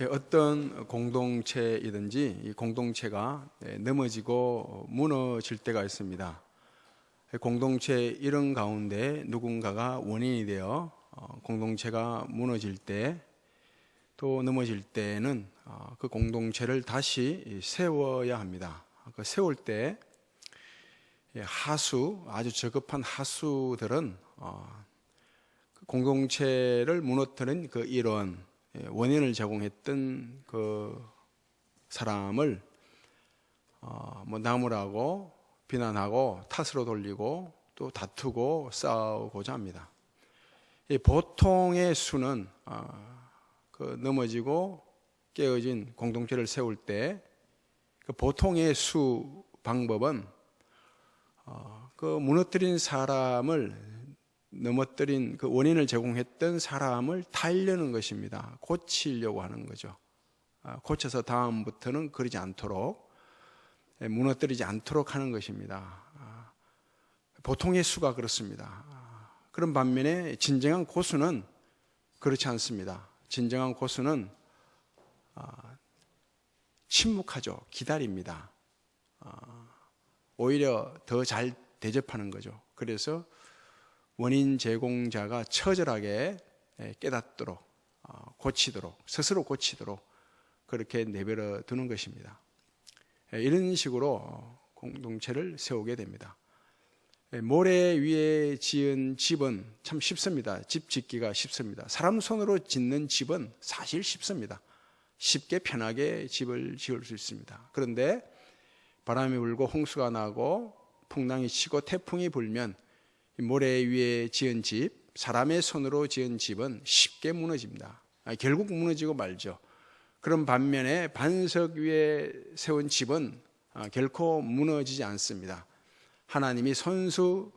예, 어떤 공동체이든지 이 공동체가 예, 넘어지고 무너질 때가 있습니다. 예, 공동체 이런 가운데 누군가가 원인이 되어 어, 공동체가 무너질 때 또 넘어질 때는 어, 그 공동체를 다시 세워야 합니다. 그 세울 때 예, 하수 아주 저급한 하수들은 어, 그 공동체를 무너뜨린 그 일원 예, 원인을 제공했던 그 사람을 어, 뭐 나무라고 비난하고 탓으로 돌리고 또 다투고 싸우고자 합니다. 이 보통의 수는 어, 그 넘어지고 깨어진 공동체를 세울 때 그 보통의 수 방법은 어, 그 무너뜨린 사람을 넘어뜨린 그 원인을 제공했던 사람을 타려는 것입니다. 고치려고 하는 거죠. 아, 고쳐서 다음부터는 그러지 않도록 예, 무너뜨리지 않도록 하는 것입니다. 아, 보통의 수가 그렇습니다. 아, 그런 반면에 진정한 고수는 그렇지 않습니다. 진정한 고수는 침묵하죠. 기다립니다. 오히려 더 잘 대접하는 거죠. 그래서 원인 제공자가 처절하게 예, 깨닫도록 어, 고치도록 스스로 고치도록 그렇게 내버려 두는 것입니다. 예, 이런 식으로 공동체를 세우게 됩니다. 예, 모래 위에 지은 집은 참 쉽습니다. 집 짓기가 쉽습니다. 사람 손으로 짓는 집은 사실 쉽습니다. 쉽게 편하게 집을 지을 수 있습니다. 그런데 바람이 불고 홍수가 나고 풍랑이 치고 태풍이 불면 모래 위에 지은 집, 사람의 손으로 지은 집은 쉽게 무너집니다. 아, 결국 무너지고 말죠. 그런 반면에 반석 위에 세운 집은 아, 결코 무너지지 않습니다. 하나님이 손수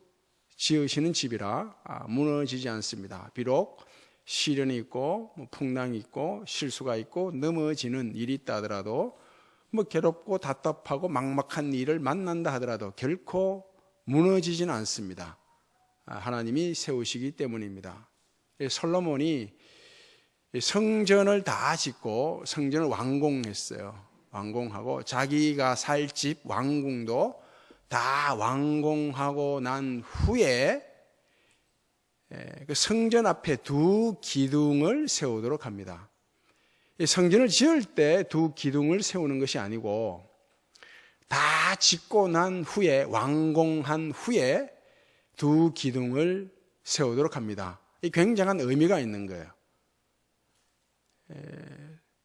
지으시는 집이라 아, 무너지지 않습니다. 비록 시련이 있고 뭐 풍랑이 있고 실수가 있고 넘어지는 일이 있다 하더라도 뭐 괴롭고 답답하고 막막한 일을 만난다 하더라도 결코 무너지지는 않습니다. 하나님이 세우시기 때문입니다. 솔로몬이 성전을 다 짓고 성전을 완공했어요. 완공하고 자기가 살 집 왕궁도 다 완공하고 난 후에 그 성전 앞에 두 기둥을 세우도록 합니다. 성전을 지을 때 두 기둥을 세우는 것이 아니고 다 짓고 난 후에 완공한 후에 두 기둥을 세우도록 합니다. 이 굉장한 의미가 있는 거예요.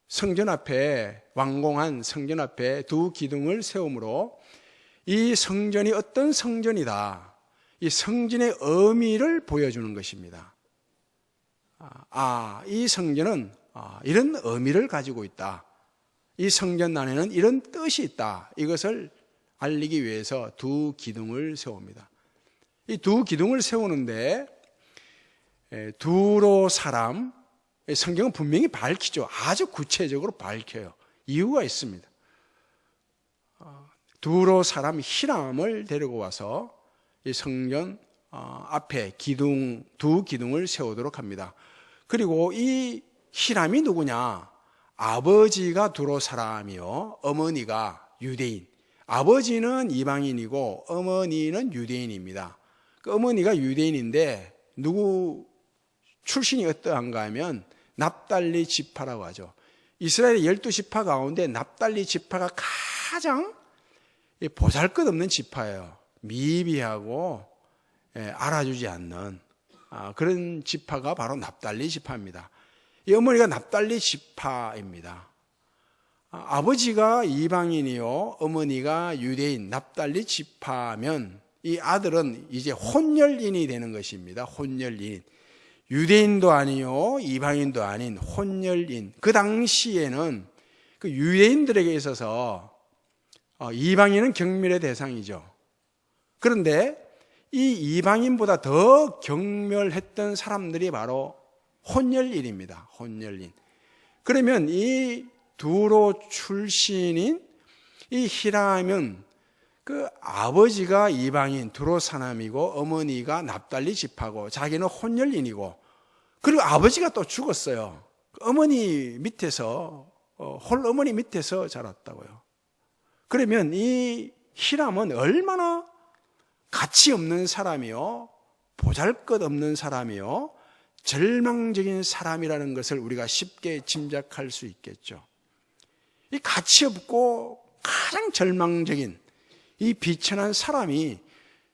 성전 앞에 완공한 성전 앞에 두 기둥을 세움으로 이 성전이 어떤 성전이다. 이 성전의 의미를 보여주는 것입니다. 아, 이 성전은 아, 이런 의미를 가지고 있다. 이 성전 안에는 이런 뜻이 있다. 이것을 알리기 위해서 두 기둥을 세웁니다. 이 두 기둥을 세우는데 두로 사람 성경은 분명히 밝히죠. 아주 구체적으로 밝혀요. 이유가 있습니다. 어, 두로 사람 히람을 데리고 와서 이 성전 어, 앞에 기둥 두 기둥을 세우도록 합니다. 그리고 이 히람이 누구냐? 아버지가 두로 사람이요, 어머니가 유대인. 아버지는 이방인이고 어머니는 유대인입니다. 그 어머니가 유대인인데 누구 출신이 어떠한가 하면 납달리 지파라고 하죠. 이스라엘의 열두 지파 가운데 납달리 지파가 가장 보잘것없는 지파예요. 미비하고 예, 알아주지 않는 아, 그런 지파가 바로 납달리 지파입니다. 이 어머니가 납달리 지파입니다. 아, 아버지가 이방인이요, 어머니가 유대인, 납달리 지파면 이 아들은 이제 혼혈인이 되는 것입니다. 혼혈인. 유대인도 아니요, 이방인도 아닌 혼혈인. 그 당시에는 그 유대인들에게 있어서 어, 이방인은 경멸의 대상이죠. 그런데 이 이방인보다 더 경멸했던 사람들이 바로 혼혈인입니다. 혼혈인. 그러면 이 두로 출신인 이 히람은 그 아버지가 이방인 두로 사람이고 어머니가 납달리 집하고 자기는 혼혈인이고 그리고 아버지가 또 죽었어요. 어머니 밑에서 어, 홀 어머니 밑에서 자랐다고요. 그러면 이 히람은 얼마나 가치 없는 사람이요, 보잘것 없는 사람이요, 절망적인 사람이라는 것을 우리가 쉽게 짐작할 수 있겠죠. 이 가치 없고 가장 절망적인 이 비천한 사람이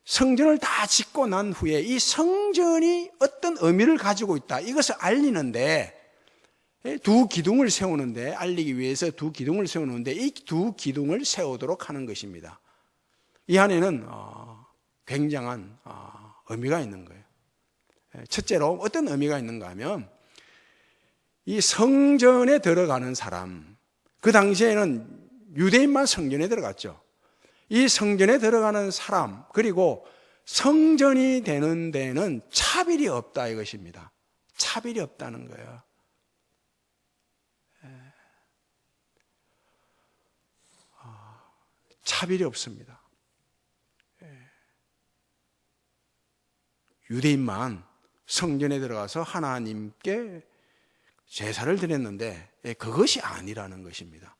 성전을 다 짓고 난 후에 이 성전이 어떤 의미를 가지고 있다. 이것을 알리는데 두 기둥을 세우는데 알리기 위해서 두 기둥을 세우는데 이 두 기둥을 세우도록 하는 것입니다. 이 안에는 어, 굉장한 어, 의미가 있는 거예요. 첫째로 어떤 의미가 있는가 하면 이 성전에 들어가는 사람, 그 당시에는 유대인만 성전에 들어갔죠. 이 성전에 들어가는 사람, 그리고 성전이 되는 데는 차별이 없다 이것입니다. 차별이 없다는 거예요. 아, 차별이 없습니다. 유대인만 성전에 들어가서 하나님께 제사를 드렸는데 그것이 아니라는 것입니다.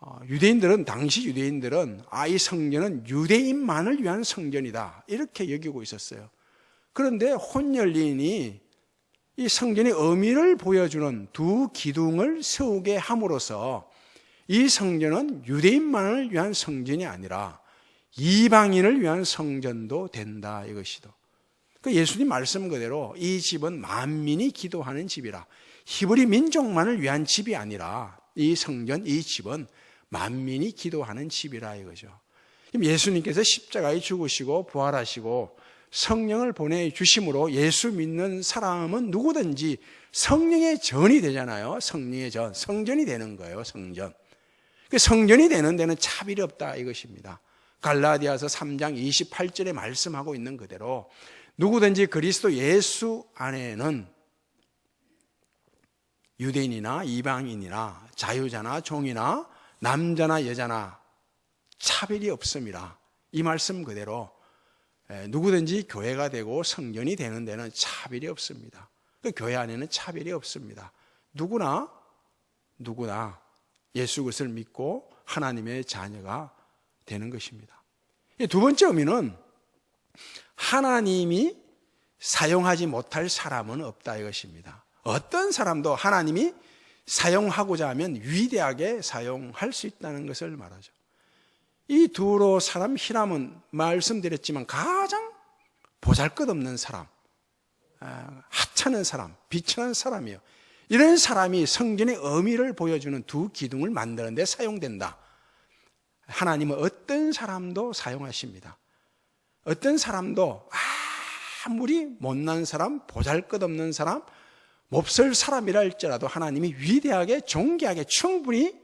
어, 유대인들은 당시 유대인들은 아이 성전은 유대인만을 위한 성전이다 이렇게 여기고 있었어요. 그런데 혼혈인이 이 성전의 의미를 보여주는 두 기둥을 세우게 함으로써 이 성전은 유대인만을 위한 성전이 아니라 이방인을 위한 성전도 된다 이것이도. 그 예수님 말씀 그대로 이 집은 만민이 기도하는 집이라 히브리 민족만을 위한 집이 아니라 이 성전 이 집은 만민이 기도하는 집이라 이거죠. 예수님께서 십자가에 죽으시고 부활하시고 성령을 보내 주심으로 예수 믿는 사람은 누구든지 성령의 전이 되잖아요. 성령의 전, 성전이 되는 거예요. 성전. 그 성전이 되는 데는 차별이 없다 이것입니다. 갈라디아서 3장 28절에 말씀하고 있는 그대로 누구든지 그리스도 예수 안에는 유대인이나 이방인이나 자유자나 종이나 남자나 여자나 차별이 없습니다. 이 말씀 그대로 누구든지 교회가 되고 성전이 되는 데는 차별이 없습니다. 그 교회 안에는 차별이 없습니다. 누구나 누구나 예수 그리스도를 믿고 하나님의 자녀가 되는 것입니다. 두 번째 의미는 하나님이 사용하지 못할 사람은 없다 이것입니다. 어떤 사람도 하나님이 사용하고자 하면 위대하게 사용할 수 있다는 것을 말하죠. 이 두로 사람 히람은 말씀드렸지만 가장 보잘것없는 사람, 아, 하찮은 사람, 비천한 사람이요. 이런 사람이 성전의 의미를 보여주는 두 기둥을 만드는 데 사용된다. 하나님은 어떤 사람도 사용하십니다. 어떤 사람도 아무리 못난 사람, 보잘것없는 사람, 몹쓸 사람이라 할지라도 하나님이 위대하게 존귀하게 충분히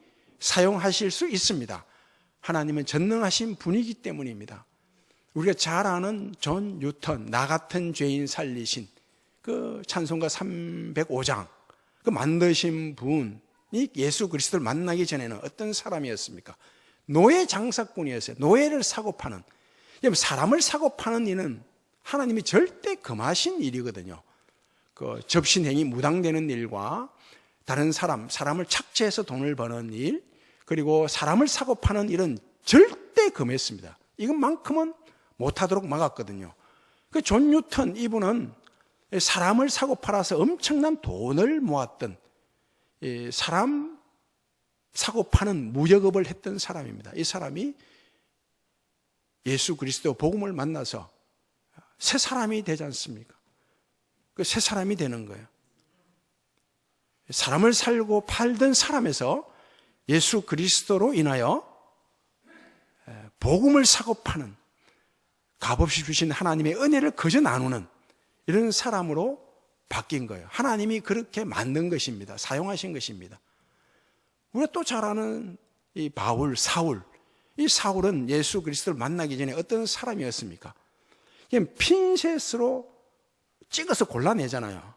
사용하실 수 있습니다. 하나님은 전능하신 분이기 때문입니다. 우리가 잘 아는 존 뉴턴, 나 같은 죄인 살리신 그 찬송가 305장, 그 만드신 분이 예수 그리스도를 만나기 전에는 어떤 사람이었습니까? 노예 장사꾼이었어요. 노예를 사고 파는. 사람을 사고 파는 일은 하나님이 절대 금하신 일이거든요. 그 접신행위 무당되는 일과 다른 사람, 사람을 착취해서 돈을 버는 일, 그리고 사람을 사고 파는 일은 절대 금했습니다. 이것만큼은 못하도록 막았거든요. 그 존 뉴턴 이분은 사람을 사고 팔아서 엄청난 돈을 모았던 사람 사고 파는 무역업을 했던 사람입니다. 이 사람이 예수 그리스도 복음을 만나서 새 사람이 되지 않습니까? 그 새 사람이 되는 거예요. 사람을 살고 팔던 사람에서 예수 그리스도로 인하여 복음을 사고 파는 값없이 주신 하나님의 은혜를 거저 나누는 이런 사람으로 바뀐 거예요. 하나님이 그렇게 만든 것입니다. 사용하신 것입니다. 우리가 또 잘 아는 이 바울, 사울. 이 사울은 예수 그리스도를 만나기 전에 어떤 사람이었습니까? 핀셋으로 찍어서 골라내잖아요.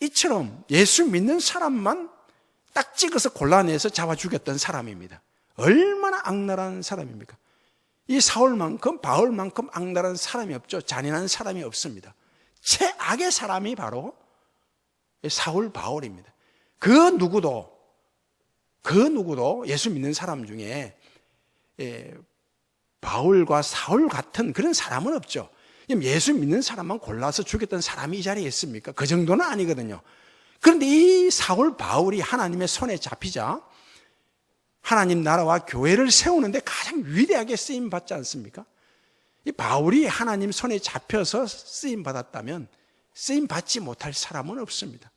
이처럼 예수 믿는 사람만 딱 찍어서 골라내서 잡아 죽였던 사람입니다. 얼마나 악랄한 사람입니까? 이 사울만큼 바울만큼 악랄한 사람이 없죠. 잔인한 사람이 없습니다. 최악의 사람이 바로 사울 바울입니다. 그 누구도 그 누구도 예수 믿는 사람 중에 예, 바울과 사울 같은 그런 사람은 없죠. 예수 믿는 사람만 골라서 죽였던 사람이 이 자리에 있습니까? 그 정도는 아니거든요. 그런데 이 사울 바울이 하나님의 손에 잡히자 하나님 나라와 교회를 세우는데 가장 위대하게 쓰임 받지 않습니까? 이 바울이 하나님 손에 잡혀서 쓰임 받았다면 쓰임 받지 못할 사람은 없습니다.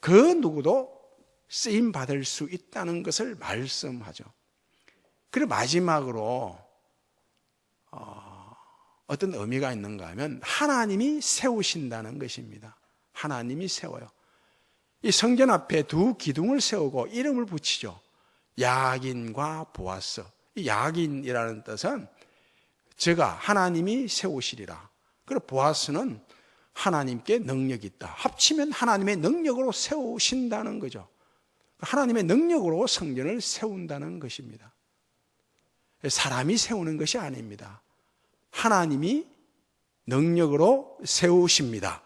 그 누구도 쓰임 받을 수 있다는 것을 말씀하죠. 그리고 마지막으로 어, 어떤 의미가 있는가 하면 하나님이 세우신다는 것입니다. 하나님이 세워요. 이 성전 앞에 두 기둥을 세우고 이름을 붙이죠. 야긴과 보아스. 이 야긴이라는 뜻은 제가 하나님이 세우시리라. 그리고 보아스는 하나님께 능력이 있다. 합치면 하나님의 능력으로 세우신다는 거죠. 하나님의 능력으로 성전을 세운다는 것입니다. 사람이 세우는 것이 아닙니다. 하나님이 능력으로 세우십니다.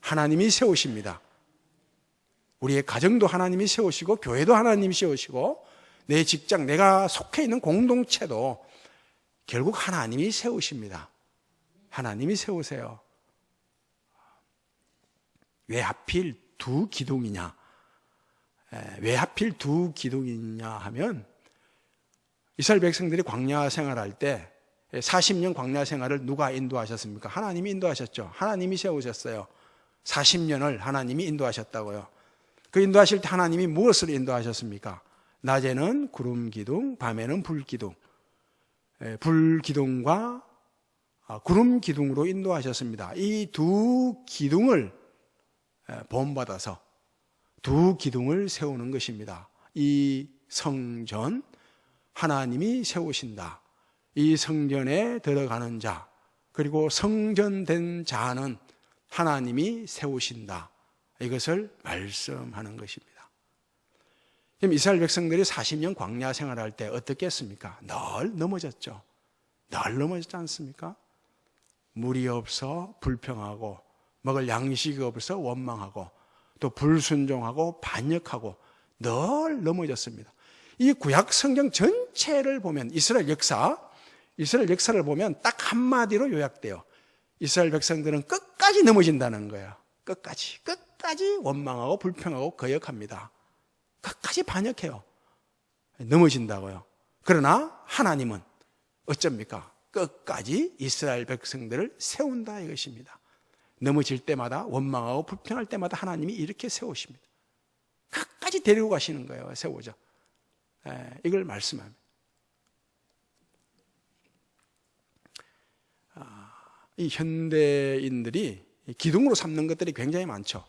하나님이 세우십니다. 우리의 가정도 하나님이 세우시고 교회도 하나님이 세우시고 내 직장 내가 속해 있는 공동체도 결국 하나님이 세우십니다. 하나님이 세우세요. 왜 하필 두 기둥이냐? 왜 하필 두 기둥이냐 하면 이스라엘 백성들이 광야 생활할 때 40년 광야 생활을 누가 인도하셨습니까? 하나님이 인도하셨죠. 하나님이 세우셨어요. 40년을 하나님이 인도하셨다고요. 그 인도하실 때 하나님이 무엇을 인도하셨습니까? 낮에는 구름 기둥, 밤에는 불 기둥. 불 기둥과 아, 구름 기둥으로 인도하셨습니다. 이 두 기둥을 본받아서 두 기둥을 세우는 것입니다. 이 성전 하나님이 세우신다. 이 성전에 들어가는 자 그리고 성전된 자는 하나님이 세우신다. 이것을 말씀하는 것입니다. 그럼 이스라엘 백성들이 40년 광야 생활할 때 어떻게 했습니까? 늘 넘어졌죠. 늘 넘어졌지 않습니까? 물이 없어 불평하고 먹을 양식이 없어 원망하고 또 불순종하고 반역하고 늘 넘어졌습니다. 이 구약 성경 전체를 보면 이스라엘 역사, 이스라엘 역사를 보면 딱 한마디로 요약돼요. 이스라엘 백성들은 끝까지 넘어진다는 거예요. 끝까지, 끝까지 원망하고 불평하고 거역합니다. 끝까지 반역해요. 넘어진다고요. 그러나 하나님은 어쩝니까? 끝까지 이스라엘 백성들을 세운다 이것입니다. 넘어질 때마다 원망하고 불평할 때마다 하나님이 이렇게 세우십니다. 끝까지 데리고 가시는 거예요. 세우죠. 예, 이걸 말씀합니다. 이 현대인들이 기둥으로 삼는 것들이 굉장히 많죠.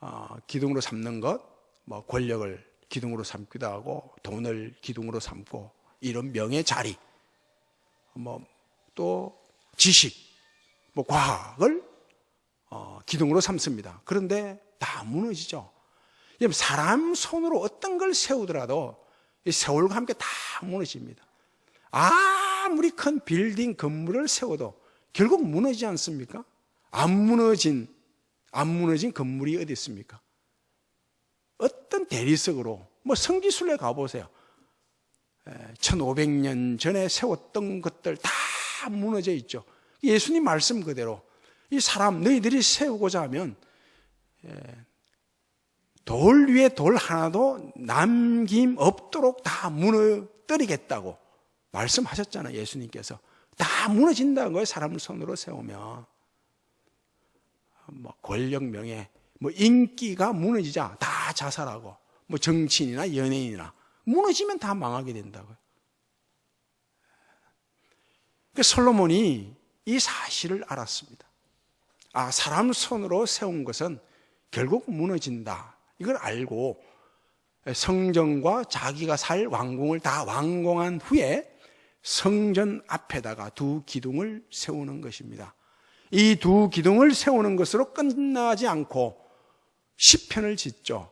아, 기둥으로 삼는 것, 뭐 권력을 기둥으로 삼기도 하고 돈을 기둥으로 삼고 이런 명예 자리, 뭐 또 지식, 뭐 과학을 어, 기둥으로 삼습니다. 그런데 다 무너지죠. 사람 손으로 어떤 걸 세우더라도 세월과 함께 다 무너집니다. 아무리 큰 빌딩 건물을 세워도 결국 무너지지 않습니까? 안 무너진 안 무너진 건물이 어디 있습니까? 어떤 대리석으로 뭐 성지순례 가보세요. 1500년 전에 세웠던 것들 다 무너져 있죠. 예수님 말씀 그대로 이 사람 너희들이 세우고자 하면 돌 위에 돌 하나도 남김 없도록 다 무너뜨리겠다고 말씀하셨잖아요. 예수님께서 다 무너진다는 거예요. 사람을 손으로 세우면 뭐 권력 명예, 뭐 인기가 무너지자 다 자살하고 뭐 정치인이나 연예인이나 무너지면 다 망하게 된다고요. 그 솔로몬이 이 사실을 알았습니다. 아, 사람 손으로 세운 것은 결국 무너진다. 이걸 알고 성전과 자기가 살 왕궁을 다 완공한 후에 성전 앞에다가 두 기둥을 세우는 것입니다. 이 두 기둥을 세우는 것으로 끝나지 않고 시편을 짓죠.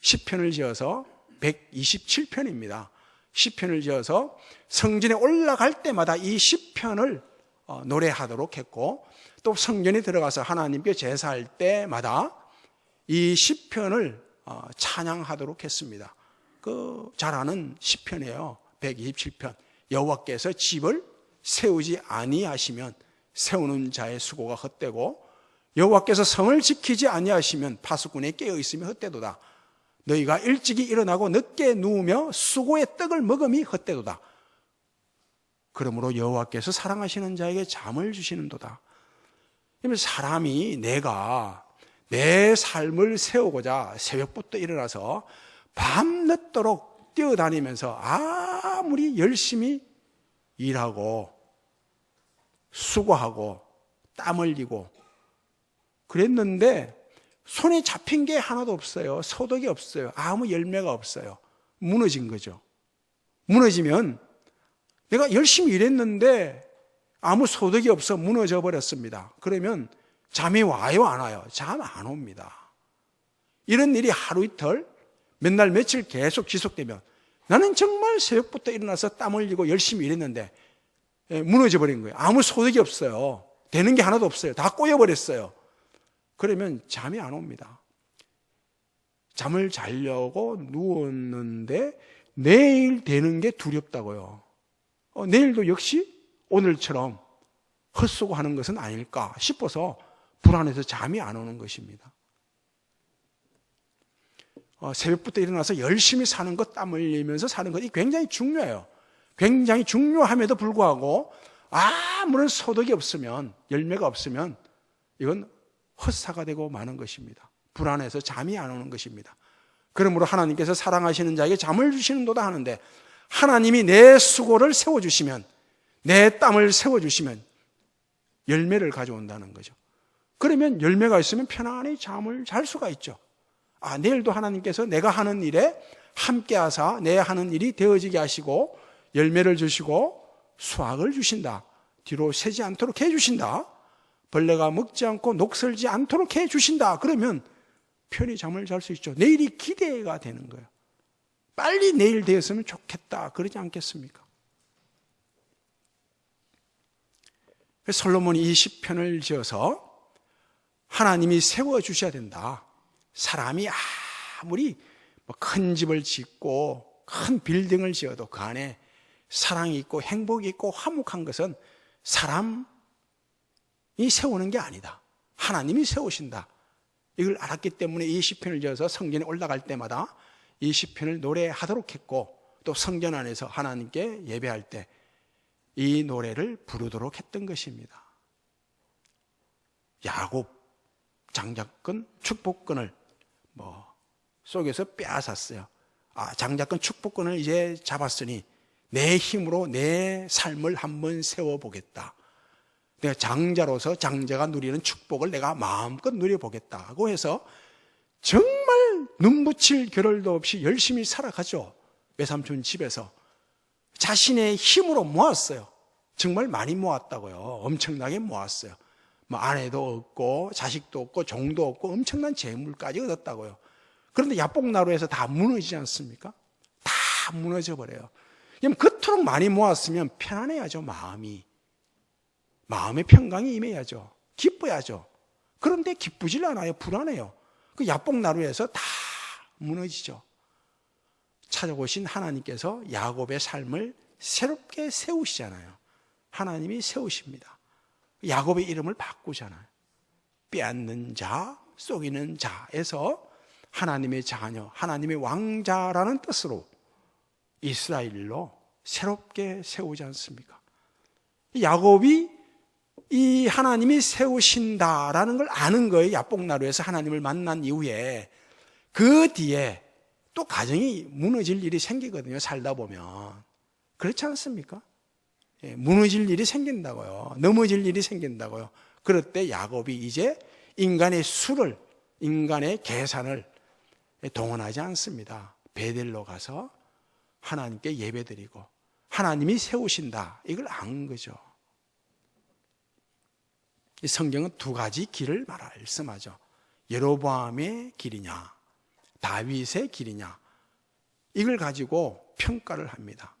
시편을 지어서 127편입니다. 시편을 지어서 성전에 올라갈 때마다 이 시편을 어, 노래하도록 했고 또 성전에 들어가서 하나님께 제사할 때마다 이 시편을 어, 찬양하도록 했습니다. 그 잘 아는 시편이에요. 127편. 여호와께서 집을 세우지 아니하시면 세우는 자의 수고가 헛되고 여호와께서 성을 지키지 아니하시면 파수꾼에 깨어 있으면 헛되도다. 너희가 일찍이 일어나고 늦게 누우며 수고의 떡을 먹음이 헛되도다. 그러므로 여호와께서 사랑하시는 자에게 잠을 주시는도다. 사람이 내가 내 삶을 세우고자 새벽부터 일어나서 밤늦도록 뛰어다니면서 아무리 열심히 일하고 수고하고 땀 흘리고 그랬는데 손에 잡힌 게 하나도 없어요. 소득이 없어요. 아무 열매가 없어요. 무너진 거죠. 무너지면 내가 열심히 일했는데 아무 소득이 없어 무너져 버렸습니다. 그러면 잠이 와요, 안 와요? 잠 안 옵니다. 이런 일이 하루 이틀, 몇 날, 며칠 계속 지속되면 나는 정말 새벽부터 일어나서 땀 흘리고 열심히 일했는데 예, 무너져 버린 거예요. 아무 소득이 없어요. 되는 게 하나도 없어요. 다 꼬여 버렸어요. 그러면 잠이 안 옵니다. 잠을 자려고 누웠는데 내일 되는 게 두렵다고요. 어, 내일도 역시 오늘처럼 헛수고하는 것은 아닐까 싶어서 불안해서 잠이 안 오는 것입니다. 어, 새벽부터 일어나서 열심히 사는 것, 땀 흘리면서 사는 것이 굉장히 중요해요. 굉장히 중요함에도 불구하고 아무런 소득이 없으면, 열매가 없으면 이건 헛사가 되고 마는 것입니다. 불안해서 잠이 안 오는 것입니다. 그러므로 하나님께서 사랑하시는 자에게 잠을 주시는도다 하는데 하나님이 내 수고를 세워주시면 내 땀을 세워주시면 열매를 가져온다는 거죠. 그러면 열매가 있으면 편안히 잠을 잘 수가 있죠. 아, 내일도 하나님께서 내가 하는 일에 함께 하사 내 하는 일이 되어지게 하시고 열매를 주시고 수확을 주신다. 뒤로 새지 않도록 해 주신다. 벌레가 먹지 않고 녹슬지 않도록 해 주신다. 그러면 편히 잠을 잘 수 있죠. 내일이 기대가 되는 거예요. 빨리 내일 되었으면 좋겠다. 그러지 않겠습니까? 솔로몬이 이 시편을 지어서 하나님이 세워 주셔야 된다. 사람이 아무리 뭐큰 집을 짓고 큰 빌딩을 지어도 그 안에 사랑이 있고 행복이 있고 화목한 것은 사람이 세우는 게 아니다. 하나님이 세우신다. 이걸 알았기 때문에 이 시편을 지어서 성전에 올라갈 때마다 이 시편을 노래하도록 했고 또 성전 안에서 하나님께 예배할 때 이 노래를 부르도록 했던 것입니다. 야곱 장자권 축복권을 뭐 속에서 빼앗았어요. 아, 장자권 축복권을 이제 잡았으니 내 힘으로 내 삶을 한번 세워보겠다. 내가 장자로서 장자가 누리는 축복을 내가 마음껏 누려보겠다고 해서 정말 눈붙일 겨를도 없이 열심히 살아가죠. 외삼촌 집에서. 자신의 힘으로 모았어요. 정말 많이 모았다고요. 엄청나게 모았어요. 뭐 아내도 얻고 자식도 얻고 종도 얻고 엄청난 재물까지 얻었다고요. 그런데 야복나루에서 다 무너지지 않습니까? 다 무너져 버려요. 그럼 그토록 많이 모았으면 편안해야죠, 마음이. 마음의 평강이 임해야죠. 기뻐야죠. 그런데 기쁘질 않아요. 불안해요. 그 야복나루에서 다 무너지죠. 찾아오신 하나님께서 야곱의 삶을 새롭게 세우시잖아요. 하나님이 세우십니다. 야곱의 이름을 바꾸잖아요. 빼앗는 자, 속이는 자에서 하나님의 자녀, 하나님의 왕자라는 뜻으로 이스라엘로 새롭게 세우지 않습니까? 야곱이 이 하나님이 세우신다라는 걸 아는 거예요. 야복나루에서 하나님을 만난 이후에 그 뒤에 또 가정이 무너질 일이 생기거든요. 살다 보면. 그렇지 않습니까? 예, 무너질 일이 생긴다고요. 넘어질 일이 생긴다고요. 그럴 때 야곱이 이제 인간의 수를, 인간의 계산을 동원하지 않습니다. 베델로 가서 하나님께 예배드리고 하나님이 세우신다. 이걸 안 거죠. 이 성경은 두 가지 길을 말씀하죠. 예로보암의 길이냐, 다윗의 길이냐. 이걸 가지고 평가를 합니다.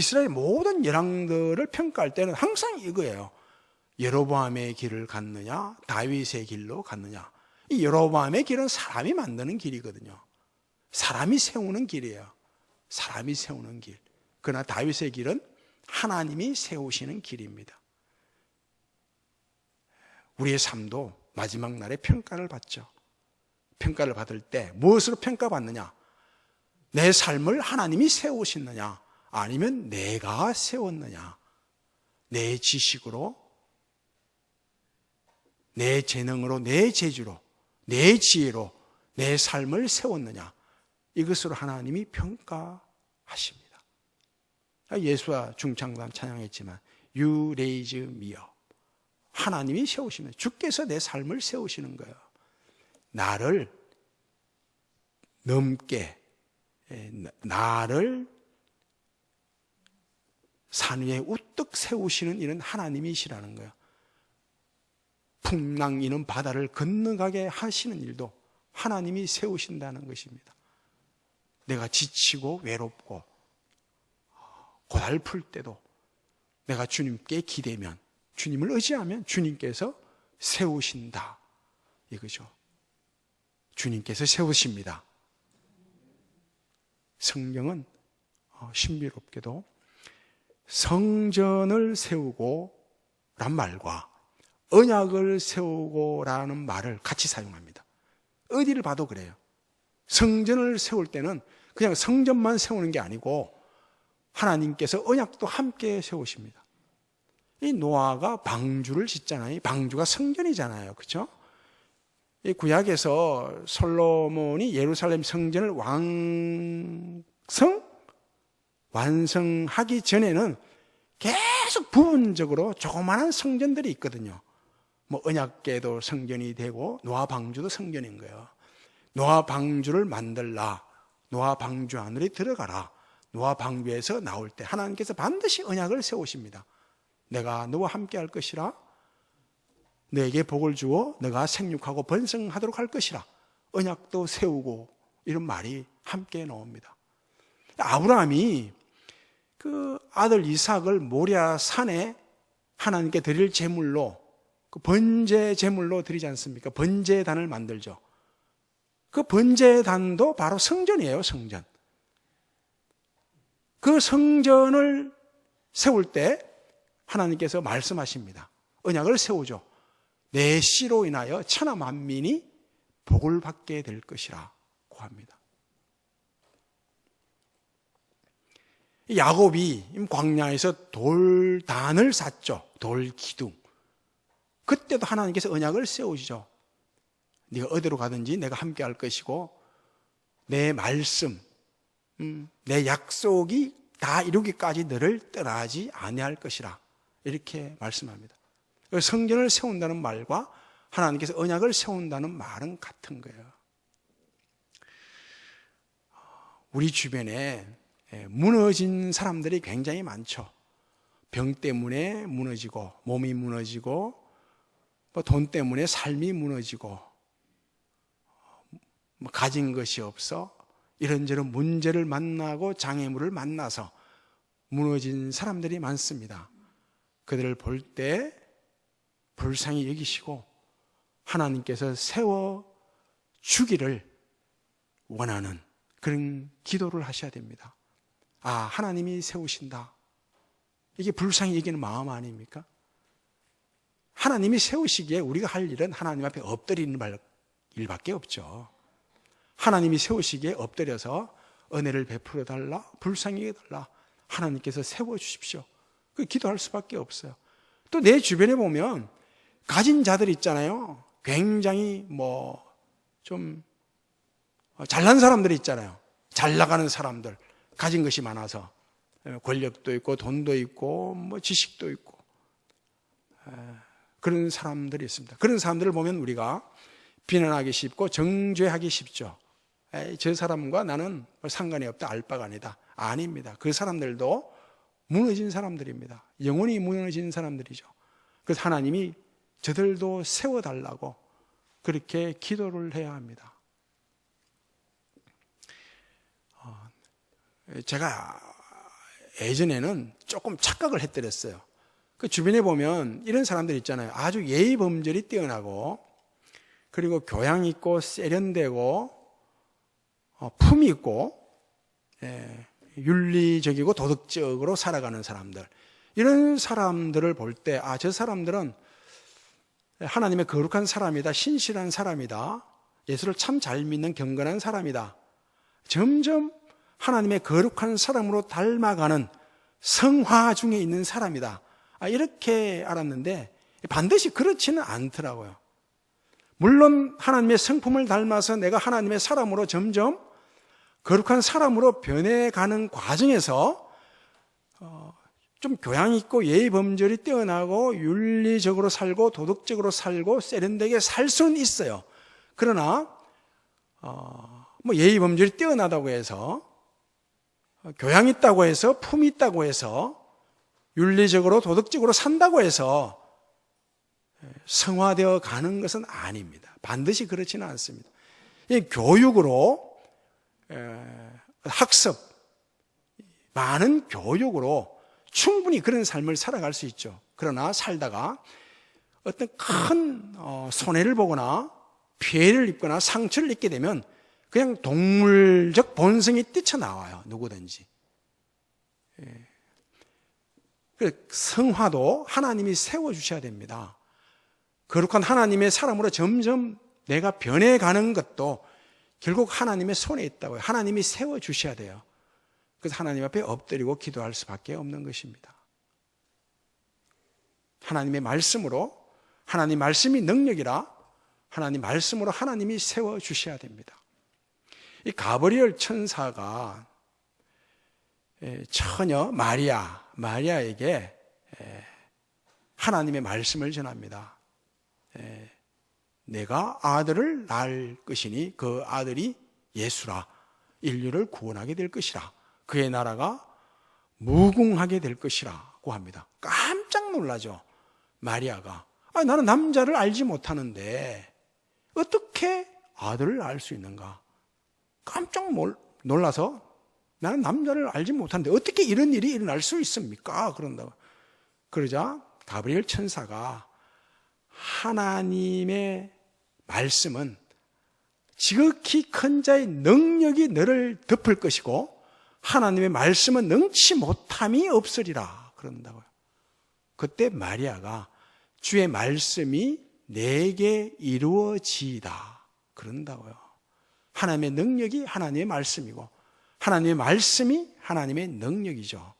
이스라엘 모든 열왕들을 평가할 때는 항상 이거예요. 예로보암의 길을 갔느냐, 다윗의 길로 갔느냐. 이 여로보암의 길은 사람이 만드는 길이거든요. 사람이 세우는 길이에요. 사람이 세우는 길. 그러나 다윗의 길은 하나님이 세우시는 길입니다. 우리의 삶도 마지막 날에 평가를 받죠. 평가를 받을 때 무엇으로 평가받느냐? 내 삶을 하나님이 세우셨느냐? 아니면 내가 세웠느냐? 내 지식으로, 내 재능으로, 내 재주로, 내 지혜로 내 삶을 세웠느냐? 이것으로 하나님이 평가하십니다. 예수와 중창단 찬양했지만 raise me up. 하나님이 세우시면 주께서 내 삶을 세우시는 거예요. 나를 넘게 예, 나를 산 위에 우뚝 세우시는 이런 하나님이시라는 거예요. 풍랑 이는 바다를 건너가게 하시는 일도 하나님이 세우신다는 것입니다. 내가 지치고 외롭고 고달플 때도 내가 주님께 기대면 주님을 의지하면 주님께서 세우신다. 이거죠. 주님께서 세우십니다. 성경은 어, 신비롭게도 성전을 세우고 란 말과 언약을 세우고 라는 말을 같이 사용합니다. 어디를 봐도 그래요. 성전을 세울 때는 그냥 성전만 세우는 게 아니고 하나님께서 언약도 함께 세우십니다. 이 노아가 방주를 짓잖아요. 방주가 성전이잖아요. 그렇죠? 이 구약에서 솔로몬이 예루살렘 성전을 왕성 완성하기 전에는 계속 부분적으로 조그마한 성전들이 있거든요. 뭐 언약궤도 성전이 되고 노아 방주도 성전인 거예요. 노아 방주를 만들라. 노아 방주 안으로 들어가라. 노아 방주에서 나올 때 하나님께서 반드시 언약을 세우십니다. 내가 너와 함께 할 것이라. 너에게 복을 주어 너가 생육하고 번성하도록 할 것이라. 언약도 세우고 이런 말이 함께 나옵니다. 아브라함이 그 아들 이삭을 모리아 산에 하나님께 드릴 제물로 그 번제 제물로 드리지 않습니까? 번제단을 만들죠. 그 번제단도 바로 성전이에요, 성전. 그 성전을 세울 때 하나님께서 말씀하십니다. 언약을 세우죠. 내 씨로 인하여 천하 만민이 복을 받게 될 것이라 고 합니다. 야곱이 광야에서 돌단을 샀죠. 돌 기둥. 그때도 하나님께서 언약을 세우시죠. 네가 어디로 가든지 내가 함께 할 것이고 내 말씀, 음, 내 약속이 다 이루기까지 너를 떠나지 아니할 것이라 이렇게 말씀합니다. 성전을 세운다는 말과 하나님께서 언약을 세운다는 말은 같은 거예요. 우리 주변에 무너진 사람들이 굉장히 많죠. 병 때문에 무너지고, 몸이 무너지고, 뭐 돈 때문에 삶이 무너지고, 뭐 가진 것이 없어 이런저런 문제를 만나고 장애물을 만나서 무너진 사람들이 많습니다. 그들을 볼 때 불쌍히 여기시고 하나님께서 세워 주기를 원하는 그런 기도를 하셔야 됩니다. 아, 하나님이 세우신다. 이게 불쌍히 여기는 마음 아닙니까? 하나님이 세우시기에 우리가 할 일은 하나님 앞에 엎드리는 일밖에 없죠. 하나님이 세우시기에 엎드려서 은혜를 베풀어 달라, 불쌍히 여 달라. 하나님께서 세워 주십시오. 그 기도할 수밖에 없어요. 또 내 주변에 보면 가진 자들 있잖아요. 굉장히 뭐 좀 잘난 사람들 있잖아요. 잘 나가는 사람들, 가진 것이 많아서 권력도 있고 돈도 있고 뭐 지식도 있고 그런 사람들이 있습니다. 그런 사람들을 보면 우리가 비난하기 쉽고 정죄하기 쉽죠. 에이, 저 사람과 나는 상관이 없다, 알 바가 아니다. 아닙니다. 그 사람들도 무너진 사람들입니다. 영원히 무너진 사람들이죠. 그래서 하나님이 저들도 세워달라고 그렇게 기도를 해야 합니다. 제가 예전에는 조금 착각을 했더랬어요. 그 주변에 보면 이런 사람들 있잖아요. 아주 예의 범절이 뛰어나고 그리고 교양 있고 세련되고 어, 품 있고 예, 윤리적이고 도덕적으로 살아가는 사람들 이런 사람들을 볼 때 아 저 사람들은 하나님의 거룩한 사람이다 신실한 사람이다 예수를 참 잘 믿는 경건한 사람이다 점점 하나님의 거룩한 사람으로 닮아가는 성화 중에 있는 사람이다 아, 이렇게 알았는데 반드시 그렇지는 않더라고요 물론 하나님의 성품을 닮아서 내가 하나님의 사람으로 점점 거룩한 사람으로 변해가는 과정에서 어, 좀 교양 있고 예의 범절이 뛰어나고 윤리적으로 살고 도덕적으로 살고 세련되게 살 수는 있어요. 그러나 어, 뭐 예의 범절이 뛰어나다고 해서 어, 교양 있다고 해서 품 있다고 해서 윤리적으로 도덕적으로 산다고 해서 성화되어 가는 것은 아닙니다. 반드시 그렇지는 않습니다. 이 교육으로 학습, 많은 교육으로 충분히 그런 삶을 살아갈 수 있죠. 그러나 살다가 어떤 큰 어, 손해를 보거나 피해를 입거나 상처를 입게 되면 그냥 동물적 본성이 뛰쳐나와요. 누구든지. 그 성화도 하나님이 세워주셔야 됩니다. 거룩한 하나님의 사람으로 점점 내가 변해가는 것도 결국 하나님의 손에 있다고요. 하나님이 세워주셔야 돼요. 그래서 하나님 앞에 엎드리고 기도할 수밖에 없는 것입니다. 하나님의 말씀으로, 하나님 말씀이 능력이라 하나님 말씀으로 하나님이 세워주셔야 됩니다. 이 가브리엘 천사가 처녀 마리아, 마리아에게 하나님의 말씀을 전합니다. 내가 아들을 낳을 것이니 그 아들이 예수라 인류를 구원하게 될 것이라 그의 나라가 무궁하게 될 것이라고 합니다. 깜짝 놀라죠. 마리아가 아, 나는 남자를 알지 못하는데 어떻게 아들을 알 수 있는가? 깜짝 놀라서 나는 남자를 알지 못하는데 어떻게 이런 일이 일어날 수 있습니까? 그런다고 그러자 가브리엘 천사가 하나님의 말씀은 지극히 큰 자의 능력이 너를 덮을 것이고 하나님의 말씀은 능치 못함이 없으리라 그런다고요. 그때 마리아가 주의 말씀이 내게 이루어지이다 그런다고요. 하나님의 능력이 하나님의 말씀이고 하나님의 말씀이 하나님의 능력이죠.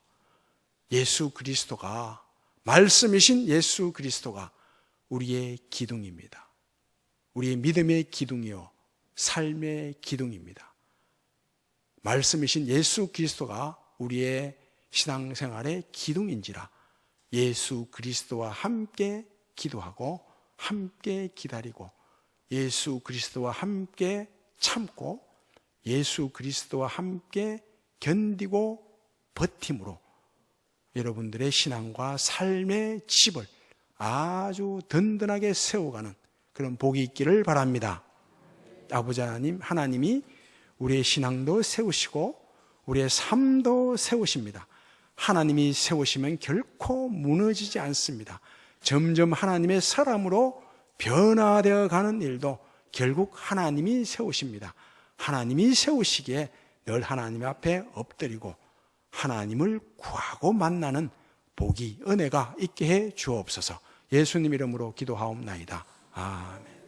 예수 그리스도가 말씀이신 예수 그리스도가 우리의 기둥입니다. 우리의 믿음의 기둥이요. 삶의 기둥입니다. 말씀이신 예수 그리스도가 우리의 신앙생활의 기둥인지라 예수 그리스도와 함께 기도하고 함께 기다리고 예수 그리스도와 함께 참고 예수 그리스도와 함께 견디고 버팀으로 여러분들의 신앙과 삶의 집을 아주 든든하게 세워가는 그런 복이 있기를 바랍니다. 아버지 하나님, 하나님이 우리의 신앙도 세우시고 우리의 삶도 세우십니다. 하나님이 세우시면 결코 무너지지 않습니다. 점점 하나님의 사람으로 변화되어 가는 일도 결국 하나님이 세우십니다. 하나님이 세우시기에 늘 하나님 앞에 엎드리고 하나님을 구하고 만나는 복이 은혜가 있게 해 주옵소서. 예수님 이름으로 기도하옵나이다. 아멘.